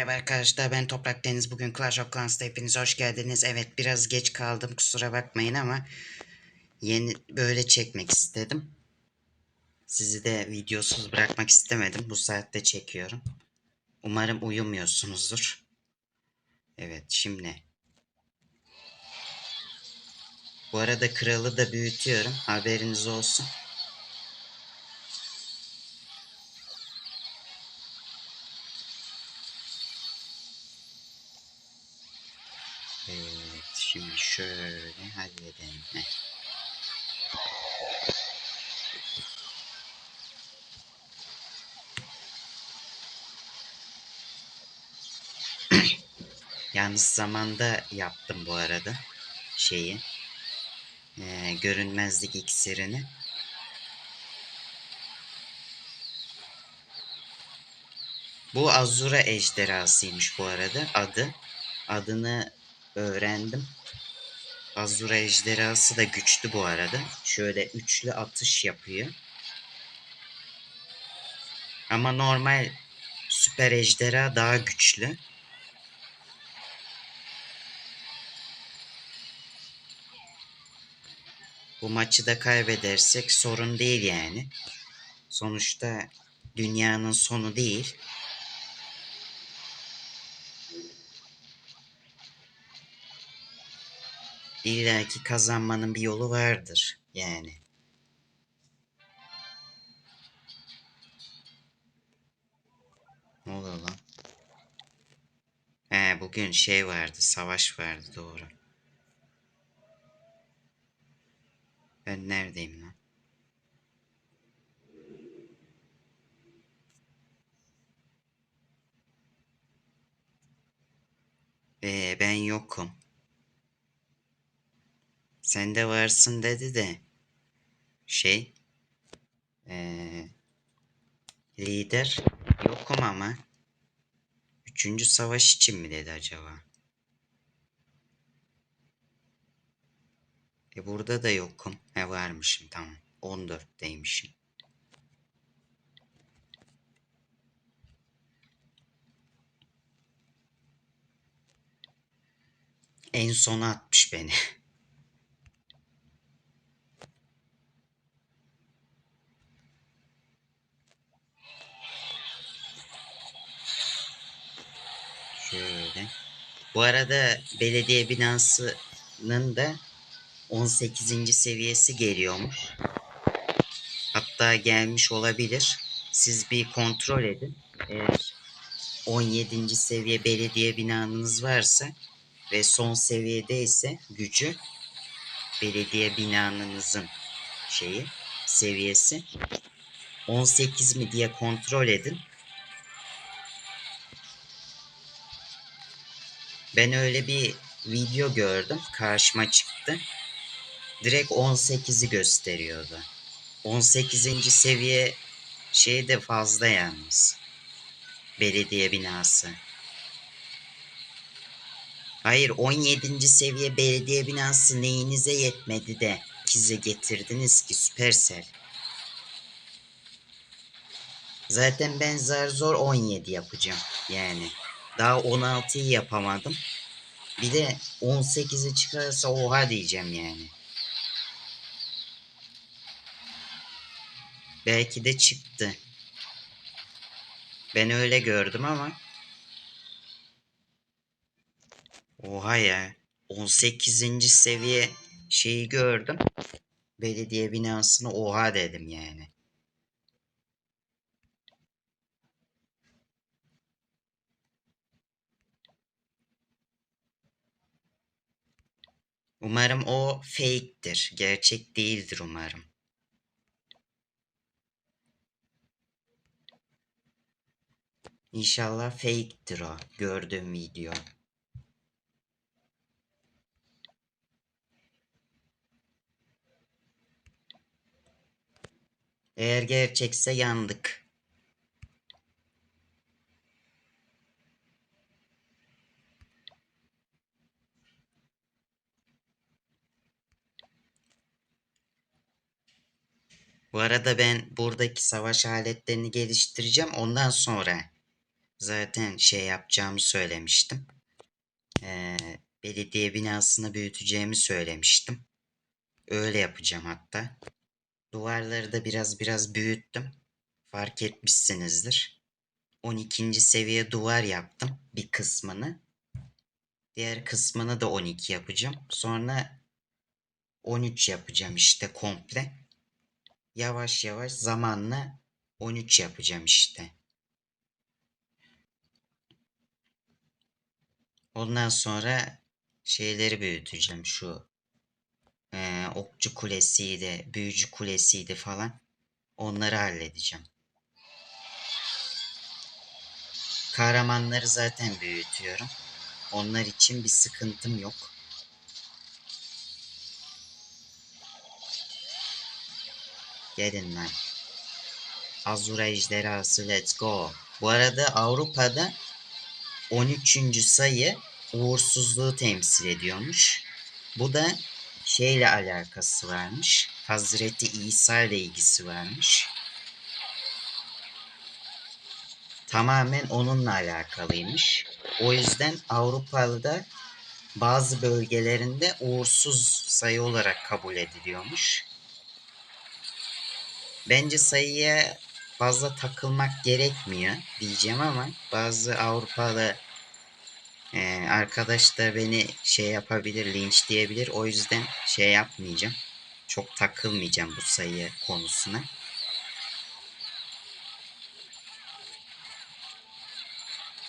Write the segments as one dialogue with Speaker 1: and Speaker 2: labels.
Speaker 1: Merhaba arkadaşlar ben Toprak Deniz. Bugün Clash of Clans'ta hepiniz hoş geldiniz. Evet biraz geç kaldım kusura bakmayın ama yeni böyle çekmek istedim. Sizi de videosuz bırakmak istemedim. Bu saatte çekiyorum. Umarım uyumuyorsunuzdur. Evet şimdi. Bu arada kralı da büyütüyorum. Haberiniz olsun. Evet, şimdi şöyle halledelim. Yalnız zamanda yaptım bu arada şeyi. Ee, görünmezlik iksirini. Bu Azura ejderhasıymış bu arada adı. Adını öğrendim. Azura ejderhası da güçlü bu arada. Şöyle üçlü atış yapıyor. Ama normal süper ejderha daha güçlü. Bu maçı da kaybedersek sorun değil yani. Sonuçta dünyanın sonu değil. İlla ki kazanmanın bir yolu vardır yani. Ne oluyor lan? He bugün şey vardı, savaş vardı doğru. Ben neredeyim lan? Ee, ben yokum. Sen de varsın dedi de şey ee, lider yokum ama üçüncü savaş için mi dedi acaba? E burada da yokum. He varmışım tamam. 14'teymişim. En sona atmış beni. Bu arada belediye binasının da 18. seviyesi geliyormuş. Hatta gelmiş olabilir. Siz bir kontrol edin. Eğer 17. seviye belediye binanız varsa ve son seviyede ise gücü belediye binanızın şeyi seviyesi 18 mi diye kontrol edin. Ben öyle bir video gördüm. Karşıma çıktı. Direkt 18'i gösteriyordu. 18. seviye şey de fazla yalnız. Belediye binası. Hayır 17. seviye belediye binası neyinize yetmedi de kize getirdiniz ki Süpersel. Zaten ben zar zor 17 yapacağım yani. Daha 16'yı yapamadım. Bir de 18'i çıkarsa oha diyeceğim yani. Belki de çıktı. Ben öyle gördüm ama. Oha ya. 18. seviye şeyi gördüm. Belediye binasını oha dedim yani. Umarım o fake'tir. Gerçek değildir umarım. İnşallah fake'tir o gördüğüm video. Eğer gerçekse yandık. Bu arada ben buradaki savaş aletlerini geliştireceğim. Ondan sonra zaten şey yapacağımı söylemiştim. Ee, belediye binasını büyüteceğimi söylemiştim. Öyle yapacağım hatta. Duvarları da biraz biraz büyüttüm. Fark etmişsinizdir. 12. seviye duvar yaptım bir kısmını. Diğer kısmını da 12 yapacağım. Sonra 13 yapacağım işte komple. Yavaş yavaş zamanla 13 yapacağım işte. Ondan sonra şeyleri büyüteceğim şu e, okçu kulesiydi, büyücü kulesiydi falan. Onları halledeceğim. Kahramanları zaten büyütüyorum. Onlar için bir sıkıntım yok. Gelin lan. Azura ejderhası let's go. Bu arada Avrupa'da 13. sayı uğursuzluğu temsil ediyormuş. Bu da şeyle alakası varmış. Hazreti İsa ile ilgisi varmış. Tamamen onunla alakalıymış. O yüzden Avrupa'da bazı bölgelerinde uğursuz sayı olarak kabul ediliyormuş. Bence sayıya fazla takılmak gerekmiyor diyeceğim ama bazı Avrupalı ee, arkadaş da beni şey yapabilir, linç diyebilir. O yüzden şey yapmayacağım. Çok takılmayacağım bu sayı konusuna.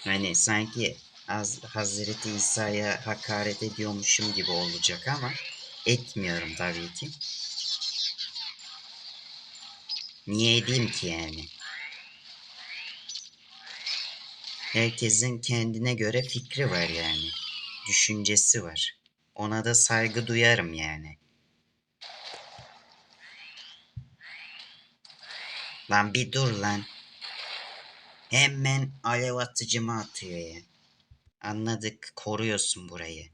Speaker 1: Hani sanki az Hazreti İsa'ya hakaret ediyormuşum gibi olacak ama etmiyorum tabii ki. Niye edeyim ki yani? Herkesin kendine göre fikri var yani. Düşüncesi var. Ona da saygı duyarım yani. Lan bir dur lan. Hemen alev atıcımı atıyor ya. Anladık koruyorsun burayı.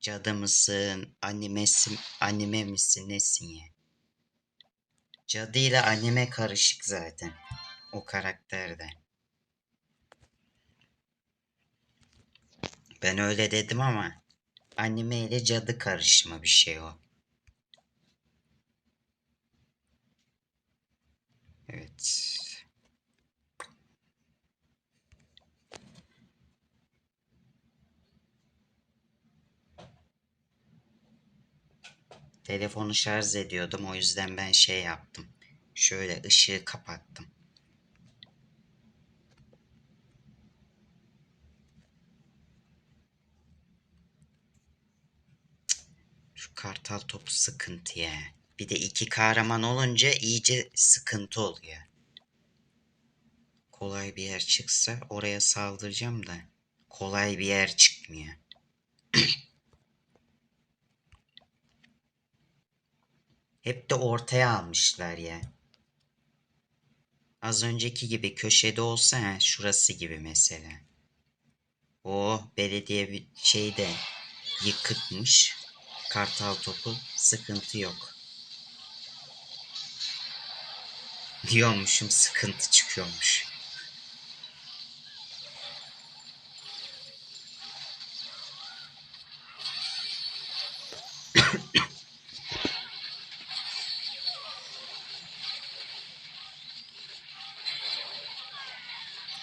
Speaker 1: Cadı mısın, animesin, anime misin, nesin ya? Cadı ile anime karışık zaten. O karakterde. Ben öyle dedim ama anime ile cadı karışımı bir şey o. Evet. Telefonu şarj ediyordum o yüzden ben şey yaptım. Şöyle ışığı kapattım. Şu kartal topu sıkıntı ya. Bir de iki kahraman olunca iyice sıkıntı oluyor. Kolay bir yer çıksa oraya saldıracağım da kolay bir yer çıkmıyor. Hep de ortaya almışlar ya. Az önceki gibi köşede olsa ha, şurası gibi mesela. O belediye bir şeyde yıkıkmış. Kartal topu sıkıntı yok. Diyormuşum sıkıntı çıkıyormuş.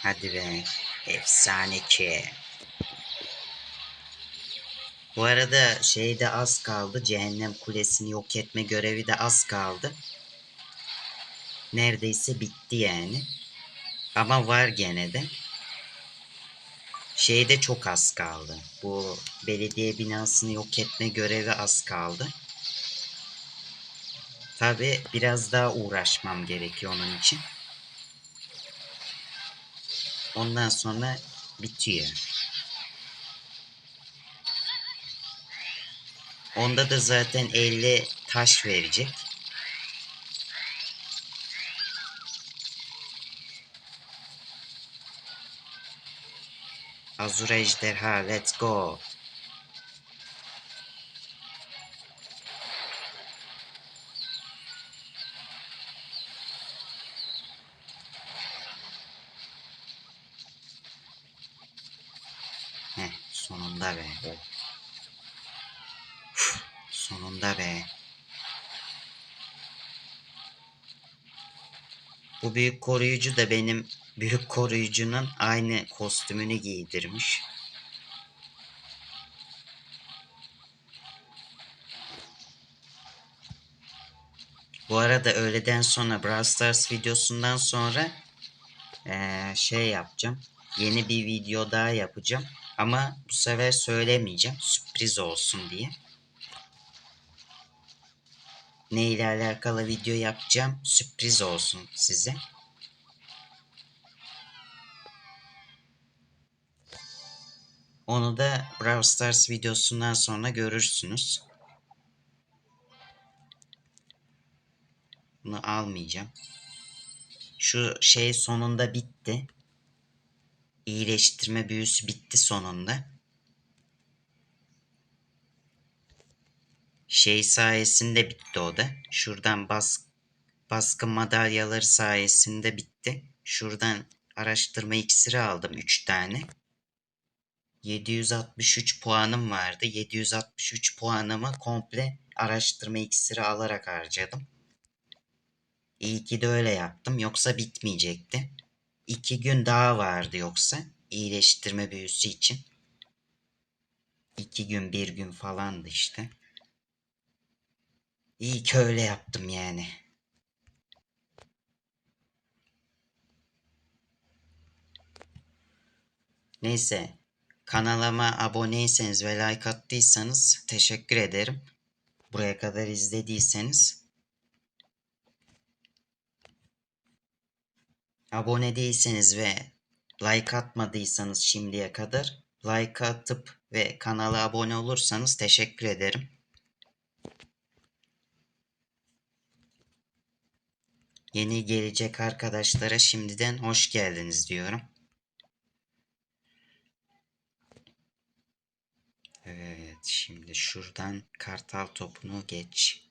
Speaker 1: Hadi be. Efsane ki. Bu arada şeyde az kaldı. Cehennem Kulesi'ni yok etme görevi de az kaldı. Neredeyse bitti yani. Ama var gene de. Şeyde çok az kaldı. Bu belediye binasını yok etme görevi az kaldı. Tabi biraz daha uğraşmam gerekiyor onun için. Ondan sonra bitiyor. Onda da zaten 50 taş verecek. Azura ejderha let's go. Sonunda be. Uf, sonunda be. Bu büyük koruyucu da benim büyük koruyucunun aynı kostümünü giydirmiş. Bu arada öğleden sonra Brawl Stars videosundan sonra eee, şey yapacağım. Yeni bir video daha yapacağım. Ama bu sefer söylemeyeceğim. Sürpriz olsun diye. Ne ile alakalı video yapacağım sürpriz olsun size. Onu da Brawl Stars videosundan sonra görürsünüz. Bunu almayacağım. Şu şey sonunda bitti. İyileştirme büyüsü bitti sonunda. Şey sayesinde bitti o da. Şuradan bas, baskın madalyaları sayesinde bitti. Şuradan araştırma iksiri aldım 3 tane. 763 puanım vardı. 763 puanımı komple araştırma iksiri alarak harcadım. İyi ki de öyle yaptım. Yoksa bitmeyecekti. İki gün daha vardı yoksa iyileştirme büyüsü için. İki gün bir gün falandı işte. İyi ki öyle yaptım yani. Neyse kanalıma aboneyseniz ve like attıysanız teşekkür ederim. Buraya kadar izlediyseniz abone değilseniz ve like atmadıysanız şimdiye kadar like atıp ve kanala abone olursanız teşekkür ederim. Yeni gelecek arkadaşlara şimdiden hoş geldiniz diyorum. Evet, şimdi şuradan kartal topunu geç.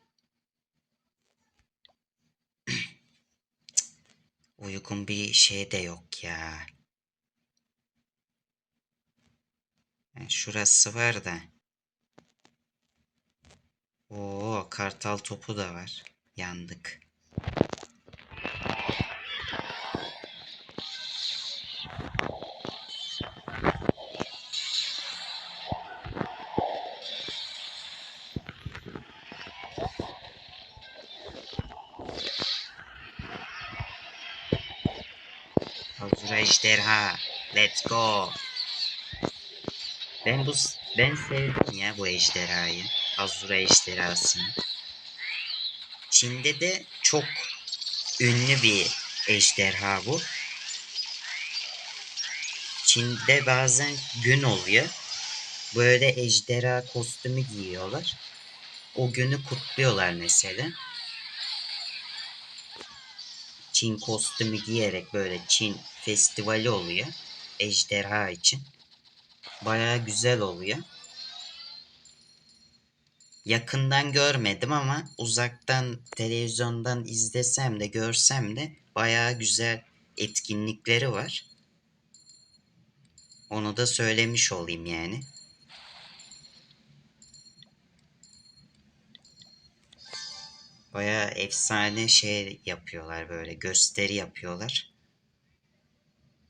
Speaker 1: Uygun bir şey de yok ya. Yani şurası var da. Oo, kartal topu da var. Yandık. Hazır ejderha. Let's go. Ben bu ben sevdim ya bu ejderhayı. Azura ejderhasını. Çin'de de çok ünlü bir ejderha bu. Çin'de bazen gün oluyor. Böyle ejderha kostümü giyiyorlar. O günü kutluyorlar mesela. Çin kostümü giyerek böyle Çin festivali oluyor. Ejderha için. Baya güzel oluyor. Yakından görmedim ama uzaktan televizyondan izlesem de görsem de baya güzel etkinlikleri var. Onu da söylemiş olayım yani. Baya efsane şey yapıyorlar böyle gösteri yapıyorlar.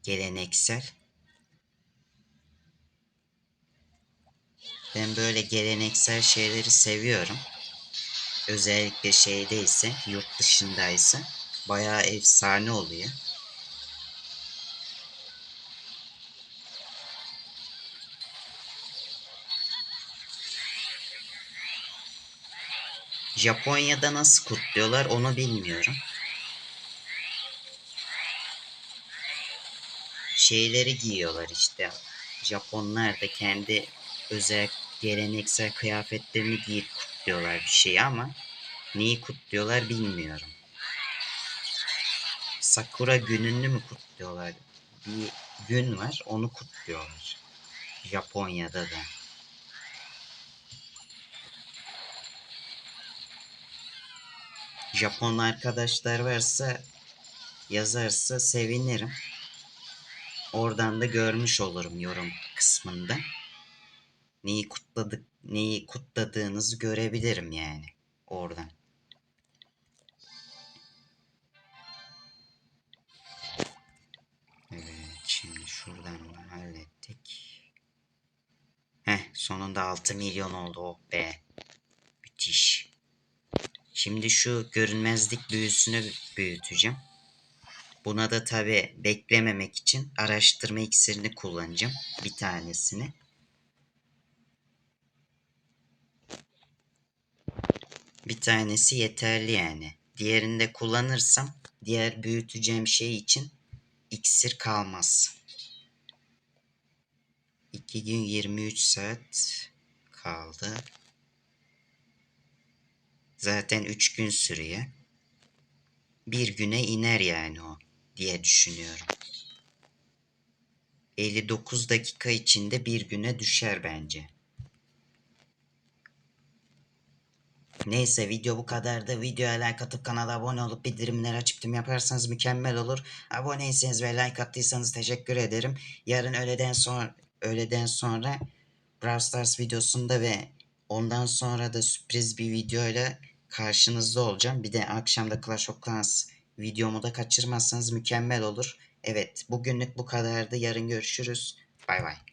Speaker 1: Geleneksel. Ben böyle geleneksel şeyleri seviyorum. Özellikle şeydeyse, yurt dışındaysa bayağı efsane oluyor. Japonya'da nasıl kutluyorlar onu bilmiyorum. Şeyleri giyiyorlar işte. Japonlar da kendi özel geleneksel kıyafetlerini giyip kutluyorlar bir şeyi ama neyi kutluyorlar bilmiyorum. Sakura gününü mü kutluyorlar? Bir gün var onu kutluyorlar. Japonya'da da. Japon arkadaşlar varsa yazarsa sevinirim. Oradan da görmüş olurum yorum kısmında. neyi kutladık neyi kutladığınızı görebilirim yani oradan. Evet şimdi şuradan da hallettik. Heh sonunda 6 milyon oldu oh be. Müthiş. Şimdi şu görünmezlik büyüsünü büyüteceğim. Buna da tabi beklememek için araştırma iksirini kullanacağım. Bir tanesini. Bir tanesi yeterli yani. Diğerini de kullanırsam diğer büyüteceğim şey için iksir kalmaz. 2 gün 23 saat kaldı. Zaten 3 gün sürüyor. Bir güne iner yani o diye düşünüyorum. 59 dakika içinde bir güne düşer bence. Neyse video bu kadardı. Videoya like atıp kanala abone olup bildirimleri açıp tüm yaparsanız mükemmel olur. Aboneyseniz ve like attıysanız teşekkür ederim. Yarın öğleden sonra öğleden sonra Brawl Stars videosunda ve ondan sonra da sürpriz bir videoyla karşınızda olacağım. Bir de akşam da Clash of Clans videomu da kaçırmazsanız mükemmel olur. Evet bugünlük bu kadardı. Yarın görüşürüz. Bay bay.